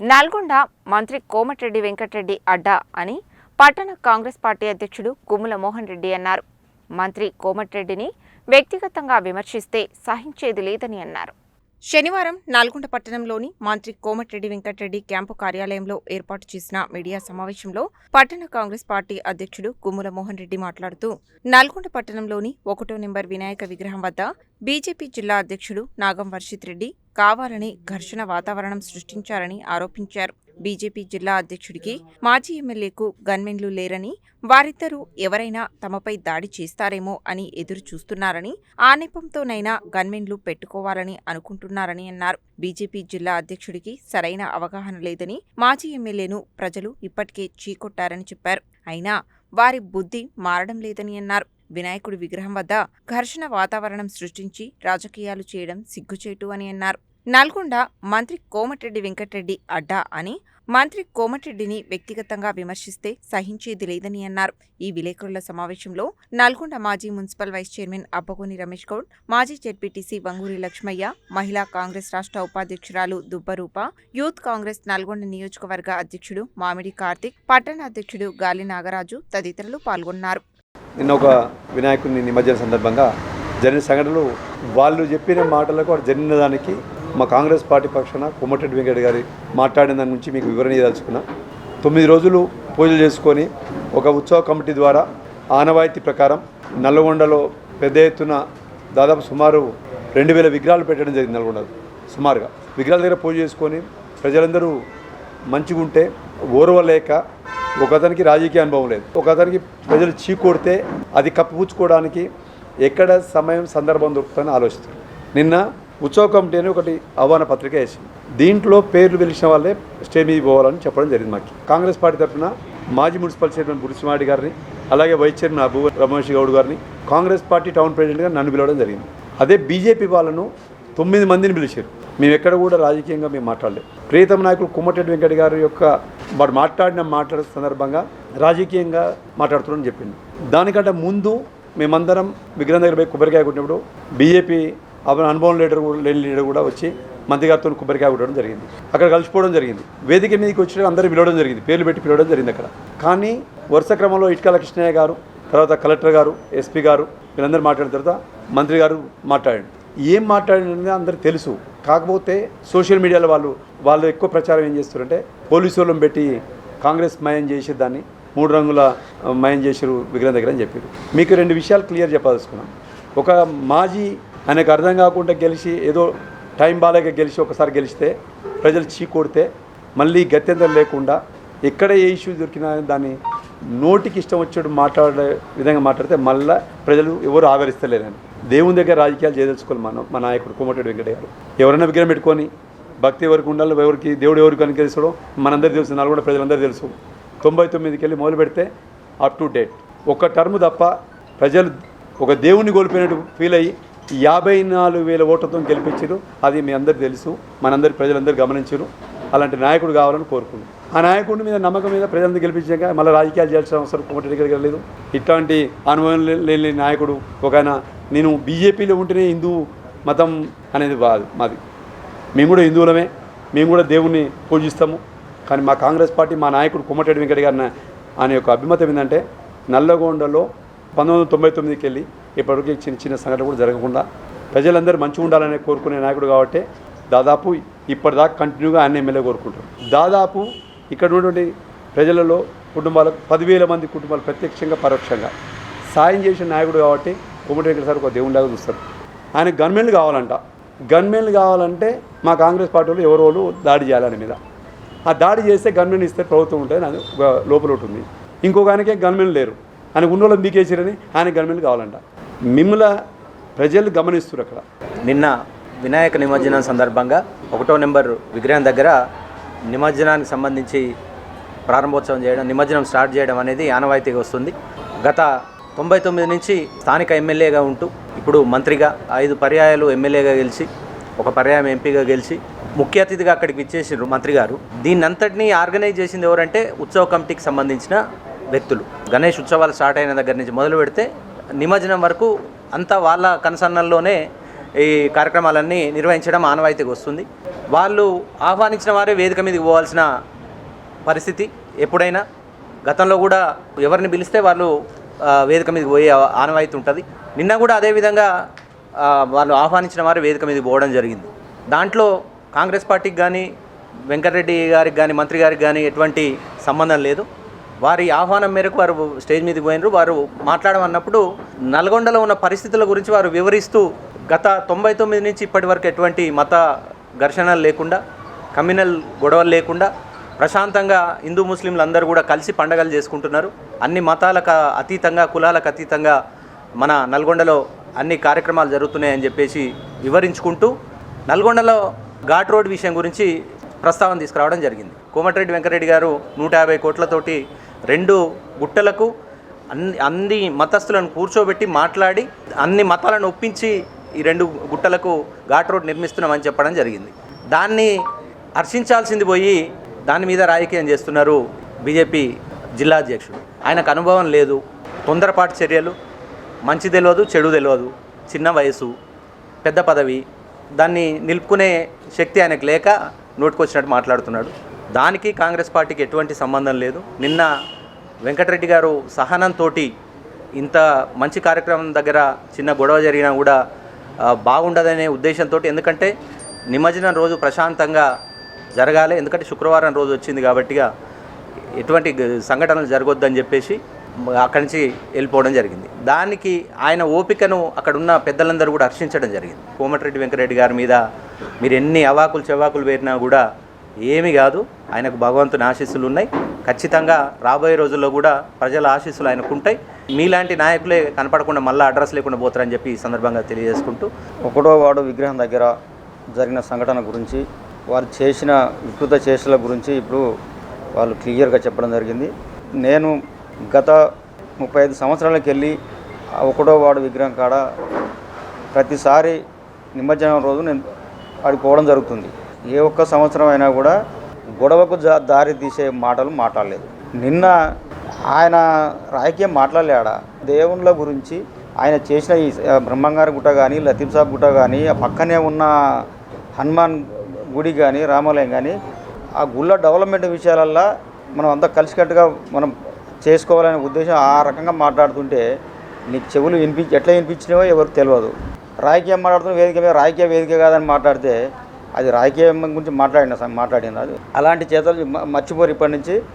నల్గొండ మంత్రి కోమటిరెడ్డి వెంకటరెడ్డి అడ్డా అని పట్టణ కాంగ్రెస్ పార్టీ అధ్యక్షుడు కుమ్ముల మోహన్ రెడ్డి అన్నారు. మంత్రి కోమటిరెడ్డిని వ్యక్తిగతంగా విమర్శిస్తే సహించేది లేదని అన్నారు. శనివారం నల్గొండ పట్టణంలోని మంత్రి కోమటిరెడ్డి వెంకటరెడ్డి క్యాంపు కార్యాలయంలో ఏర్పాటు చేసిన మీడియా సమావేశంలో పట్టణ కాంగ్రెస్ పార్టీ అధ్యక్షుడు కుమ్ముల మోహన్ రెడ్డి మాట్లాడుతూ నల్గొండ పట్టణంలోని ఒకటో నెంబర్ వినాయక విగ్రహం వద్ద బీజేపీ జిల్లా అధ్యక్షుడు నాగం వర్షిత్ రెడ్డి కావాలని ఘర్షణ వాతావరణం సృష్టించారని ఆరోపించారు. బీజేపీ జిల్లా అధ్యక్షుడికి మాజీ ఎమ్మెల్యేకు గన్మెన్లు లేరని వారిద్దరూ ఎవరైనా తమపై దాడి చేస్తారేమో అని ఎదురు చూస్తున్నారని ఆ నెపంతోనైనా గన్మెన్లు పెట్టుకోవాలని అనుకుంటున్నారని అన్నారు. బీజేపీ జిల్లా అధ్యక్షుడికి సరైన అవగాహన లేదని మాజీ ఎమ్మెల్యేను ప్రజలు ఇప్పటికే చీకొట్టారని చెప్పారు. అయినా వారి బుద్ధి మారడం లేదని అన్నారు. వినాయకుడి విగ్రహం వద్ద ఘర్షణ వాతావరణం సృష్టించి రాజకీయాలు చేయడం సిగ్గుచేటు అని అన్నారు. నల్గొండ మంత్రి కోమటిరెడ్డి వెంకటరెడ్డి అడ్డా అని మంత్రి కోమటిరెడ్డిని వ్యక్తిగతంగా విమర్శిస్తే సహించేది లేదని అన్నారు. ఈ విలేకరుల సమావేశంలో నల్గొండ మాజీ municipal vice chairman Abbagoni Ramesh Goud మాజీ జెడ్పీటీసీ వంగూరి లక్ష్మయ్య మహిళా కాంగ్రెస్ రాష్ట్ర ఉపాధ్యక్షురాలు దుబ్బరూప యూత్ కాంగ్రెస్ నల్గొండ నియోజకవర్గ అధ్యక్షుడు మామిడి కార్తిక్ పట్టణ అధ్యక్షుడు గాలి నాగరాజు తదితరులు పాల్గొన్నారు. నిన్న ఒక వినాయకుడిని నిమజ్జన సందర్భంగా జరిగిన సంఘటనలు వాళ్ళు చెప్పిన మాటలకు వాడు జరిగిన దానికి మా కాంగ్రెస్ పార్టీ పక్షాన కొమ్మటెడ్డి వెంకట గారి మాట్లాడిన దాని నుంచి మీకు వివరణ ఇవ్వదలుచుకున్నా తొమ్మిది రోజులు పూజలు చేసుకొని ఒక ఉత్సవ కమిటీ ద్వారా ఆనవాయితీ ప్రకారం నల్లగొండలో పెద్ద ఎత్తున దాదాపు సుమారు రెండు వేల విగ్రహాలు పెట్టడం జరిగింది నల్గొండలో సుమారుగా. విగ్రహాల దగ్గర పూజ చేసుకొని ప్రజలందరూ మంచిగుంటే ఓర్వలేక ఒకతనికి రాజకీయ అనుభవం లేదు. ఒకతనికి ప్రజలు చీకొడితే అది కప్పిపుచ్చుకోవడానికి ఎక్కడ సమయం సందర్భం దొరుకుతుందని ఆలోచిస్తారు నిన్న ఉత్సవ కమిటీ అని ఒకటి ఆహ్వాన పత్రిక వేసింది. దీంట్లో పేర్లు పిలిచిన వాళ్ళే స్టే మీద పోవాలని చెప్పడం జరిగింది మాకు. కాంగ్రెస్ పార్టీ తరఫున మాజీ మున్సిపల్ చైర్మన్ బుడిసిమాడి గారిని అలాగే వైస్ చైర్మన్ అబూ రమేష్ గౌడ్ గారిని కాంగ్రెస్ పార్టీ టౌన్ ప్రెసిడెంట్గా నన్ను పిలవడం జరిగింది. అదే బీజేపీ వాళ్ళను తొమ్మిది మందిని పిలిచారు. మేము ఎక్కడ కూడా రాజకీయంగా మేము మాట్లాడలేదు. ప్రియతమ నాయకుడు కుమ్మటెడ్డి వెంకట గారి యొక్క వాడు మాట్లాడిన మాట్లాడే సందర్భంగా రాజకీయంగా మాట్లాడుతున్నారని చెప్పింది. దానికంటే ముందు మేమందరం విగ్రహం దగ్గర పోయి కొబ్బరికాయ కొట్టినప్పుడు బీజేపీ అప్పుడు అనుభవం లీడర్ కూడా లేని లీడర్ కూడా వచ్చి మంత్రి గారితో కొబ్బరికాయ కొట్టడం జరిగింది. అక్కడ కలిసిపోవడం జరిగింది. వేదిక మీదకి వచ్చి అందరూ పిలవడం జరిగింది. పేర్లు పెట్టి పిలవడం జరిగింది అక్కడ. కానీ వరుస క్రమంలో ఇటుకల కృష్ణయ్య గారు తర్వాత కలెక్టర్ గారు ఎస్పీ గారు వీళ్ళందరూ మాట్లాడిన తర్వాత మంత్రి గారు మాట్లాడండి ఏం మాట్లాడినది అందరికి తెలుసు. కాకపోతే సోషల్ మీడియాలో వాళ్ళు వాళ్ళు ఎక్కువ ప్రచారం ఏం చేస్తారంటే పోలీసు వాళ్ళని పెట్టి కాంగ్రెస్ మయం చేసి దాన్ని మూడు రంగుల మయం చేసారు విగ్రహం దగ్గర అని చెప్పారు. మీకు రెండు విషయాలు క్లియర్ చెప్పదలుచుకున్నాను. ఒక మాజీ ఆయనకు అర్థం కాకుండా గెలిచి ఏదో టైం బాలేక గెలిచి ఒకసారి గెలిస్తే ప్రజలు చీకొడితే మళ్ళీ గత్యంతరం లేకుండా ఎక్కడ ఏ ఇష్యూ దొరికినా దాన్ని నోటికి ఇష్టం వచ్చేట్టు మాట్లాడే విధంగా మాట్లాడితే మళ్ళీ ప్రజలు ఎవరు ఆదరిస్తలేరని దేవుని దగ్గర రాజకీయాలు చేయదలుచుకోవాలి మనం మా నాయకుడు కోమటిరెడ్డి వెంకటయ్యారు గారు ఎవరైనా విగ్రహం పెట్టుకొని భక్తి ఎవరికి ఉండాలో ఎవరికి దేవుడు ఎవరికి అనుకరిస్తాడో మనందరూ తెలుసు నల్గొండ ప్రజలందరూ తెలుసు. తొంభై తొమ్మిదికి వెళ్ళి మొదలు పెడితే అప్ టు డేట్ ఒక టర్మ్ తప్ప ప్రజలు ఒక దేవుని కోల్పోయినట్టు ఫీల్ అయ్యి యాభై నాలుగు వేల ఓట్లతో గెలిపించారు. అది మీ అందరికి తెలుసు. మనందరి ప్రజలందరూ గమనించారు. అలాంటి నాయకుడు కావాలని కోరుకున్నాం ఆ నాయకుడి మీద నమ్మకం మీద ప్రజలందరూ గెలిపించాక మళ్ళీ రాజకీయాలు చేయాల్సిన అవసరం కోమటి దగ్గర లేదు. ఇట్లాంటి అనుభవం లేని నాయకుడు ఒక ఆయన నేను బీజేపీలో ఉంటేనే హిందూ మతం అనేది కాదు మాది. మేము కూడా హిందువులమే. మేము కూడా దేవుణ్ణి పూజిస్తాము. కానీ మా కాంగ్రెస్ పార్టీ మా నాయకుడు కుమ్మటిరెడ్డి వెంకట గారిని ఆయన యొక్క అభిమతం ఏంటంటే నల్లగొండలో పంతొమ్మిది వందల తొంభై తొమ్మిదికి వెళ్ళి ఇప్పటివరకు చిన్న చిన్న సంఘటన కూడా జరగకుండా ప్రజలందరూ మంచిగా ఉండాలని కోరుకునే నాయకుడు కాబట్టి దాదాపు ఇప్పటిదాకా కంటిన్యూగా ఆయన ఎమ్మెల్యే కోరుకుంటారు దాదాపు ఇక్కడ ఉన్నటువంటి ప్రజలలో కుటుంబాలకు పదివేల మంది కుటుంబాలు ప్రత్యక్షంగా పరోక్షంగా సాయం చేసిన నాయకుడు కాబట్టి కుమ్మటి వెంకట సార్ ఒక దేవునిలాగా చూస్తారు. ఆయన గన్మెన్లు కావాలంట. గన్మెన్లు కావాలంటే మా కాంగ్రెస్ పార్టీ వాళ్ళు ఎవరో దాడి చేయాలని మీద. ఆ దాడి చేస్తే గన్మెన్ ఇస్తే ప్రభుత్వం ఉంటుంది అది లోపల ఉంటుంది. ఇంకొక ఆయనకే గన్మెన్ లేరు. ఆయనకు ఉన్న వాళ్ళు మీకేసిరని ఆయన గన్మెన్లు కావాలంట. మిమ్మల్ని ప్రజలు గమనిస్తారు అక్కడ. నిన్న వినాయక నిమజ్జనం సందర్భంగా ఒకటో నెంబర్ విగ్రహం దగ్గర నిమజ్జనానికి సంబంధించి ప్రారంభోత్సవం చేయడం నిమజ్జనం స్టార్ట్ చేయడం అనేది ఆనవాయితీగా వస్తుంది. గత తొంభై తొమ్మిది నుంచి స్థానిక ఎమ్మెల్యేగా ఉంటూ ఇప్పుడు మంత్రిగా ఐదు పర్యాయాలు ఎమ్మెల్యేగా గెలిచి ఒక పర్యాయం ఎంపీగా గెలిచి ముఖ్య అతిథిగా అక్కడికి విచ్చేసారు మంత్రి గారు. దీన్నంతటినీ ఆర్గనైజ్ చేసింది ఎవరంటే ఉత్సవ కమిటీకి సంబంధించిన వ్యక్తులు. గణేష్ ఉత్సవాలు స్టార్ట్ అయిన దగ్గర నుంచి మొదలు పెడితే నిమజ్జనం వరకు అంతా వాళ్ళ కన్సర్నల్లోనే ఈ కార్యక్రమాలన్నీ నిర్వహించడం ఆనవాయితీకి వస్తుంది. వాళ్ళు ఆహ్వానించిన వారే వేదిక మీదకి పోవాల్సిన పరిస్థితి ఎప్పుడైనా. గతంలో కూడా ఎవరిని పిలిస్తే వాళ్ళు వేదిక మీదకి పోయే ఆనవాయితీ ఉంటుంది. నిన్న కూడా అదేవిధంగా వాళ్ళు ఆహ్వానించిన వారు వేదిక మీదకి పోవడం జరిగింది. దాంట్లో కాంగ్రెస్ పార్టీకి కానీ వెంకటరెడ్డి గారికి కానీ మంత్రి గారికి కానీ ఎటువంటి సంబంధం లేదు. వారి ఆహ్వానం మేరకు వారు స్టేజ్ మీదకి పోయినారు. వారు మాట్లాడమన్నప్పుడు నల్గొండలో ఉన్న పరిస్థితుల గురించి వారు వివరిస్తూ గత తొంభై తొమ్మిది నుంచి ఇప్పటి వరకు ఎటువంటి మత ఘర్షణలు లేకుండా కమ్యూనల్ గొడవలు లేకుండా ప్రశాంతంగా హిందూ ముస్లింలు అందరూ కూడా కలిసి పండగలు చేసుకుంటున్నారు. అన్ని మతాలకు అతీతంగా కులాలకు అతీతంగా మన నల్గొండలో అన్ని కార్యక్రమాలు జరుగుతున్నాయని చెప్పేసి వివరించుకుంటూ నల్గొండలో ఘాట్ రోడ్ విషయం గురించి ప్రస్తావన తీసుకురావడం జరిగింది. కోమటిరెడ్డి వెంకరెడ్డి గారు నూట యాభై కోట్లతోటి రెండు గుట్టలకు అన్ని అన్ని మతస్థులను కూర్చోబెట్టి మాట్లాడి అన్ని మతాలను ఒప్పించి ఈ రెండు గుట్టలకు ఘాట్ రోడ్ నిర్మిస్తున్నామని చెప్పడం జరిగింది. దాన్ని హర్షించాల్సింది పోయి దాని మీద రాజకీయం చేస్తున్నారు బీజేపీ జిల్లా అధ్యక్షుడు. ఆయనకు అనుభవం లేదు. తొందరపాటు చర్యలు. మంచి తెలియదు చెడు తెలియదు చిన్న వయసు పెద్ద పదవి. దాన్ని నిలుపుకునే శక్తి ఆయనకు లేక నోటుకొచ్చినట్టు మాట్లాడుతున్నాడు. దానికి కాంగ్రెస్ పార్టీకి ఎటువంటి సంబంధం లేదు. నిన్న వెంకటరెడ్డి గారు సహనంతో ఇంత మంచి కార్యక్రమం దగ్గర చిన్న గొడవ జరిగినా కూడా బాగుండదనే ఉద్దేశంతో ఎందుకంటే నిమజ్జనం రోజు ప్రశాంతంగా జరగాలి. ఎందుకంటే శుక్రవారం రోజు వచ్చింది కాబట్టిగా ఎటువంటి గ- సంఘటనలు జరగొద్దని చెప్పేసి అక్కడి నుంచి వెళ్ళిపోవడం జరిగింది. దానికి ఆయన ఓపికను అక్కడ ఉన్న పెద్దలందరూ కూడా హర్షించడం జరిగింది. కోమటిరెడ్డి వెంకరెడ్డి గారి మీద మీరు ఎన్ని అవాకులు చెవాకులు వేరినా కూడా ఏమీ కాదు. ఆయనకు భగవంతుని ఆశీస్సులు ఉన్నాయి. ఖచ్చితంగా రాబోయే రోజుల్లో కూడా ప్రజల ఆశీస్సులు ఆయనకు ఉంటాయి. మీలాంటి నాయకులే కనపడకుండా మళ్ళీ అడ్రస్ లేకుండా పోతారని చెప్పి ఈ సందర్భంగా తెలియజేసుకుంటూ ఒకటో వాడు విగ్రహం దగ్గర జరిగిన సంఘటన గురించి వారు చేసిన వికృత చేష్టల గురించి ఇప్పుడు వాళ్ళు క్లియర్గా చెప్పడం జరిగింది. నేను గత ముప్పై ఐదు సంవత్సరాలకు వెళ్ళి ఒకటో వాడు విగ్రహం కాడ ప్రతిసారి నిమజ్జనం రోజు నేను ఆడిపోవడం జరుగుతుంది. ఏ ఒక్క సంవత్సరం అయినా కూడా గొడవకు దారి తీసే మాటలు మాట్లాడలేదు. నిన్న ఆయన రాజకీయం మాట్లాడలేడా? దేవుళ్ళ గురించి ఆయన చేసిన ఈ బ్రహ్మంగారి గుట్ట కానీ లతీఫ్ సాబ్ గుట్ట కానీ ఆ పక్కనే ఉన్న హనుమాన్ గుడి కానీ రామాలయం కానీ ఆ గుళ్ళ డెవలప్మెంట్ విషయాలల్లో మనం అంతా కలిసికట్టుగా మనం చేసుకోవాలనే ఉద్దేశం ఆ రకంగా మాట్లాడుతుంటే నీకు చెవులు వినిపి ఎట్లా వినిపించినవో ఎవరికి తెలియదు రాజకీయం మాట్లాడుతున్న వేదిక మీద రాజకీయ వేదిక కాదని మాట్లాడితే అది రాజకీయం గురించి మాట్లాడిన మాట్లాడిన అది అలాంటి చేతలు మ- మర్చిపోరు ఇప్పటి నుంచి.